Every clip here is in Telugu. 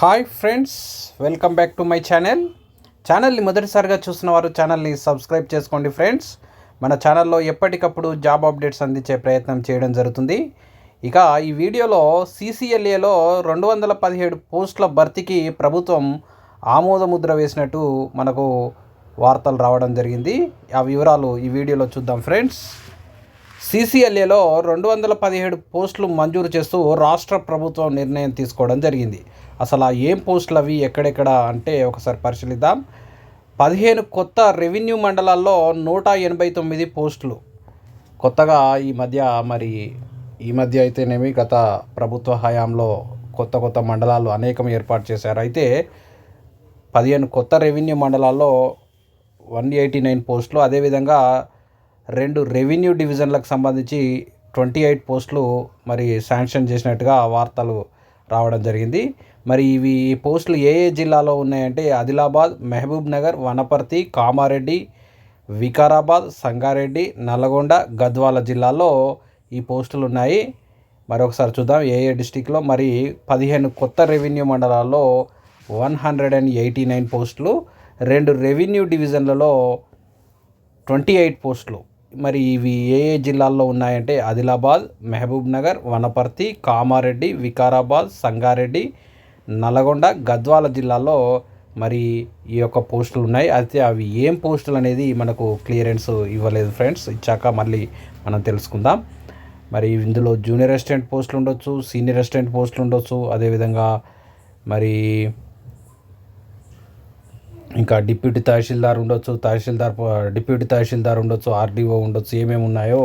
Hi friends welcome back to my channel ఛానల్ని మొదటిసారిగా చూసిన వారు ఛానల్ని సబ్స్క్రైబ్ చేసుకోండి ఫ్రెండ్స్ మన ఛానల్లో ఎప్పటికప్పుడు జాబ్ అప్డేట్స్ అందించే ప్రయత్నం చేయడం జరుగుతుంది. ఇక ఈ వీడియోలో సీసీఎల్ఏలో రెండు వందల పదిహేడు పోస్టుల భర్తీకి ప్రభుత్వం ఆమోదముద్ర వేసినట్టు మనకు వార్తలు రావడం జరిగింది. ఆ వివరాలు ఈ వీడియోలో చూద్దాం ఫ్రెండ్స్ సీసీఎల్ఏలో రెండు వందల పదిహేడు పోస్టులు మంజూరు చేస్తూ రాష్ట్ర ప్రభుత్వం నిర్ణయం తీసుకోవడం జరిగింది. అసలు ఆ ఏం పోస్టులు అవి? ఎక్కడెక్కడ? అంటే ఒకసారి పరిశీలిద్దాం. పదిహేను కొత్త రెవెన్యూ మండలాల్లో నూట ఎనభై తొమ్మిది పోస్టులు. కొత్తగా ఈ మధ్య మరి ఈ మధ్య అయితేనేమి గత ప్రభుత్వ హయాంలో కొత్త కొత్త మండలాలు అనేకం ఏర్పాటు చేశారు. అయితే పదిహేను కొత్త రెవెన్యూ మండలాల్లో వన్ ఎయిటీ నైన్ పోస్టులు. అదేవిధంగా రెండు రెవెన్యూ డివిజన్లకు సంబంధించి ట్వంటీ ఎయిట్ పోస్టులు మరి శాంక్షన్ చేసినట్టుగా వార్తలు రావడం జరిగింది. మరి ఇవి ఈ పోస్టులు ఏ ఏ జిల్లాలో ఉన్నాయంటే ఆదిలాబాద్ మహబూబ్ నగర్ వనపర్తి కామారెడ్డి వికారాబాద్ సంగారెడ్డి నల్గొండ గద్వాల జిల్లాల్లో ఈ పోస్టులు ఉన్నాయి. మరొకసారి చూద్దాం ఏ ఏ డిస్టిక్లో. మరి పదిహేను కొత్త రెవెన్యూ మండలాల్లో one hundred and eighty nine పోస్టులు రెండు రెవెన్యూ డివిజన్లలో ట్వంటీ ఎయిట్ పోస్టులు. మరి ఇవి ఏ ఏ జిల్లాల్లో ఉన్నాయంటే ఆదిలాబాద్ మహబూబ్ నగర్ వనపర్తి కామారెడ్డి వికారాబాద్ సంగారెడ్డి నల్గొండ గద్వాల జిల్లాల్లో మరి ఈ యొక్క పోస్టులు ఉన్నాయి. అయితే అవి ఏం పోస్టులు అనేది మనకు క్లియరెన్స్ ఇవ్వలేదు ఫ్రెండ్స్. ఇచ్చాక మళ్ళీ మనం తెలుసుకుందాం. మరి ఇందులో జూనియర్ అసిస్టెంట్ పోస్టులు ఉండొచ్చు సీనియర్ అసిస్టెంట్ పోస్టులు ఉండొచ్చు. అదేవిధంగా మరి ఇంకా డిప్యూటీ తహసీల్దార్ ఉండొచ్చు తహసీల్దార్ డిప్యూటీ తహసీల్దార్ ఉండొచ్చు ఆర్డీఓ ఉండొచ్చు ఏమేమి ఉన్నాయో.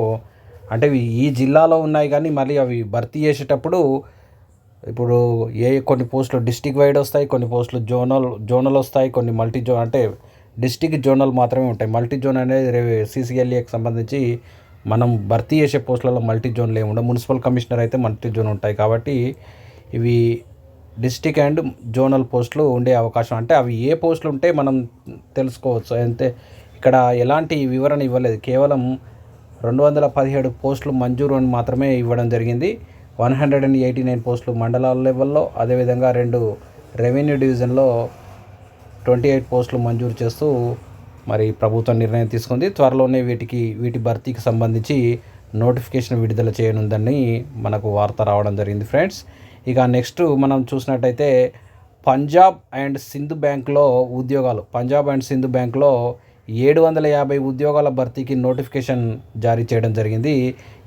అంటే ఇవి ఈ జిల్లాలో ఉన్నాయి కానీ మళ్ళీ అవి భర్తీ చేసేటప్పుడు ఇప్పుడు ఏ కొన్ని పోస్టులు డిస్టిక్ వైడ్ వస్తాయి కొన్ని పోస్టులు జోనల్ జోనల్ వస్తాయి కొన్ని మల్టీ జోన్ అంటే డిస్టిక్ జోనల్ మాత్రమే ఉంటాయి. మల్టీ జోన్ అనేది సీసీఎల్ఏకి సంబంధించి మనం భర్తీ చేసే పోస్టులలో మల్టీ జోన్లు ఏమి ఉండవు. మున్సిపల్ కమిషనర్ అయితే మల్టీ జోన్ ఉంటాయి కాబట్టి ఇవి డిస్టిక్ అండ్ జోనల్ పోస్టులు ఉండే అవకాశం. అంటే అవి ఏ పోస్టులు ఉంటే మనం తెలుసుకోవచ్చు. అంతే. ఇక్కడ ఎలాంటి వివరణ ఇవ్వలేదు. కేవలం రెండు వందల పదిహేడు పోస్టులు మంజూరు అని మాత్రమే ఇవ్వడం జరిగింది. One hundred and eighty nine పోస్టులు మండలాల లెవెల్లో అదేవిధంగా రెండు రెవెన్యూ డివిజన్లో ట్వంటీ ఎయిట్ పోస్టులు మంజూరు చేస్తూ మరి ప్రభుత్వం నిర్ణయం తీసుకుంది. త్వరలోనే వీటికి వీటి భర్తీకి సంబంధించి నోటిఫికేషన్ విడుదల చేయనుందని మనకు వార్త రావడం జరిగింది ఫ్రెండ్స్. ఇక నెక్స్ట్ మనం చూసినట్టయితే పంజాబ్ అండ్ సింధు బ్యాంక్లో ఉద్యోగాలు. పంజాబ్ అండ్ సింధు బ్యాంక్లో ఏడు వందల యాభై ఉద్యోగాల భర్తీకి నోటిఫికేషన్ జారీ చేయడం జరిగింది.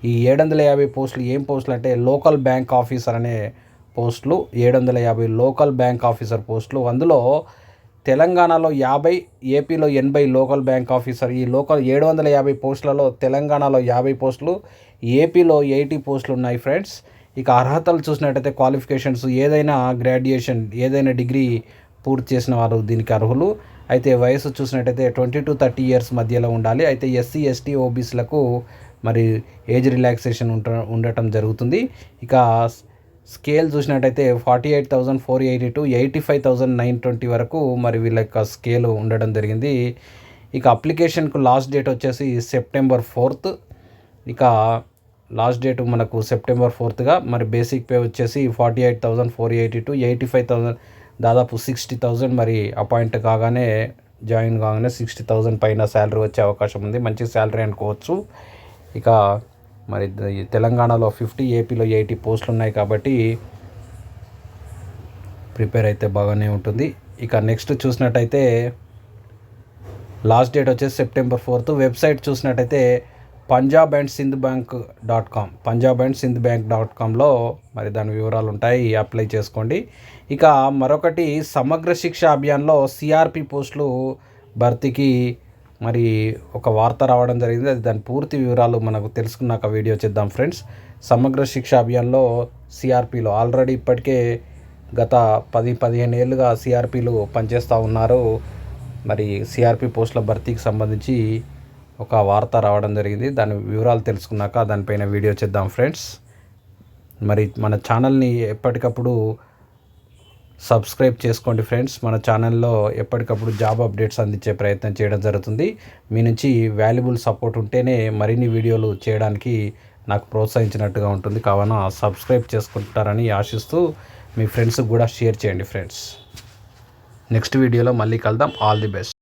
ఈ ఏడు వందల యాభై పోస్టులు ఏం పోస్టులు అంటే లోకల్ బ్యాంక్ ఆఫీసర్ అనే పోస్టులు ఏడు వందల యాభై లోకల్ బ్యాంక్ ఆఫీసర్ పోస్టులు. అందులో తెలంగాణలో యాభై ఏపీలో ఎనభై లోకల్ బ్యాంక్ ఆఫీసర్. ఈ లోకల్ ఏడు వందల యాభై పోస్టులలో తెలంగాణలో యాభై పోస్టులు ఏపీలో ఎయిటీ పోస్టులు ఉన్నాయి ఫ్రెండ్స్. ఇక అర్హతలు చూసినట్టయితే క్వాలిఫికేషన్స్ ఏదైనా గ్రాడ్యుయేషన్ ఏదైనా డిగ్రీ పూర్తి చేసిన వారు దీనికి అర్హులు. అయితే వయసు చూసినట్టయితే ట్వంటీ టు థర్టీ ఇయర్స్ మధ్యలో ఉండాలి. అయితే ఎస్సీ ఎస్టీ ఓబీసీలకు మరి ఏజ్ రిలాక్సేషన్ ఉంట ఉండటం జరుగుతుంది. ఇక స్కేల్ చూసినట్టయితే forty eight thousand four eighty to eighty five thousand nine twenty వరకు మరి వీళ్ళ యొక్క స్కేల్ ఉండడం జరిగింది. ఇక అప్లికేషన్కు లాస్ట్ డేట్ వచ్చేసి సెప్టెంబర్ ఫోర్త్. ఇక లాస్ట్ డేట్ మనకు సెప్టెంబర్ ఫోర్త్గా మరి బేసిక్ పే వచ్చేసి forty eight thousand four eighty to eighty five thousand దాదాపు సిక్స్టీ థౌజండ్ మరి అపాయింట్ కాగానే జాయిన్ కాగానే సిక్స్టీ థౌజండ్ పైన శాలరీ వచ్చే అవకాశం ఉంది. మంచి శాలరీ అనుకోవచ్చు. ఇక మరి తెలంగాణలో ఫిఫ్టీ ఏపీలో ఎయిటీ పోస్టులు ఉన్నాయి కాబట్టి ప్రిపేర్ అయితే బాగానే ఉంటుంది. ఇక నెక్స్ట్ చూసినట్టయితే లాస్ట్ డేట్ వచ్చేసి సెప్టెంబర్ ఫోర్త్. వెబ్సైట్ చూసినట్టయితే Punjab and Sindh bank dot com Punjab and Sindh bank dot కామ్లో మరి దాని వివరాలు ఉంటాయి అప్లై చేసుకోండి. ఇక మరొకటి సమగ్ర శిక్ష అభియాన్లో సిఆర్పి పోస్టులు భర్తీకి మరి ఒక వార్త రావడం జరిగింది. అది దాని పూర్తి వివరాలు మనకు తెలుసుకున్నాక వీడియో చేద్దాం ఫ్రెండ్స్. సమగ్ర శిక్ష అభియాన్లో సిఆర్పిలో ఆల్రెడీ ఇప్పటికే గత పది పదిహేను ఏళ్ళుగా సిఆర్పిలు పనిచేస్తూ ఉన్నారు. మరి సిఆర్పి పోస్టుల భర్తీకి సంబంధించి ఒక వార్త రావడం జరిగింది. దాని వివరాలు తెలుసుకున్నాక దానిపైన వీడియో చేద్దాం ఫ్రెండ్స్. మరి మన ఛానల్ని ఎప్పటికప్పుడు సబ్స్క్రైబ్ చేసుకోండి ఫ్రెండ్స్. మన ఛానల్లో ఎప్పటికప్పుడు జాబ్ అప్డేట్స్ అందించే ప్రయత్నం చేయడం జరుగుతుంది. మీ నుంచి వాల్యుబుల్ సపోర్ట్ ఉంటేనే మరిన్ని వీడియోలు చేయడానికి నాకు ప్రోత్సహించినట్టుగా ఉంటుంది. కావున సబ్స్క్రైబ్ చేసుకుంటారని ఆశిస్తూ మీ ఫ్రెండ్స్కి కూడా షేర్ చేయండి ఫ్రెండ్స్. నెక్స్ట్ వీడియోలో మళ్ళీ కలుద్దాం. All the best.